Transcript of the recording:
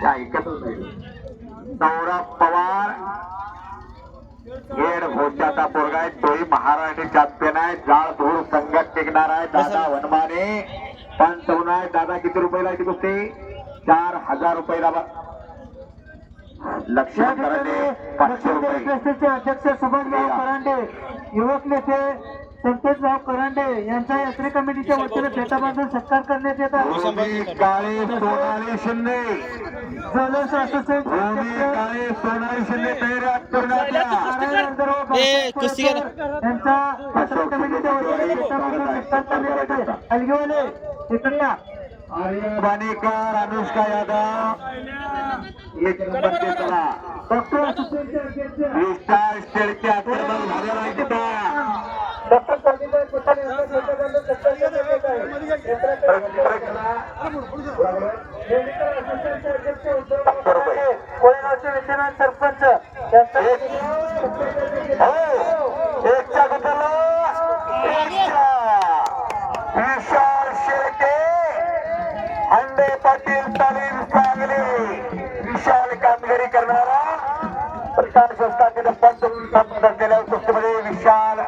त्या ऐकतच नाही. सौरभ पवार हेड भोजाचा पोरगा आहे तोही महाराष्ट्र चॅम्पियन आहे जाळ धूळ संघात टिकणार आहे दादा वनमाने पंचावन्न आहे दादा किती रुपयाला ती कुस्ती चार हजार रुपयाला लक्ष्मण कराडे पाचशे रुपये. अध्यक्ष सुभाषभाऊ करांडे युवक नेते संतोषभाऊ करांडे यांचा यात्रे कमिटीच्या वतीने फेटा बांधून सत्कार करण्यात येत आहे. काळे सोनाली शिंदे. असोसिएशन सोनाली शिंदे. यांचा यात्रा कमिटीच्या वतीने फेटा बांधून सत्कार करण्यात येत आहे. अलगीवाले इकडे या. आर्य बाणेकर अनुष्का यादव. एक नंबरचे चला डॉक्टर असोसिएशनचे विस्तार सरपंच विशाल शेटे अंडे पाटील तालीम सांगली विशाल कामगिरी करणारा प्रकाश संस्था पंच असलेल्या गोष्टीमध्ये विशाल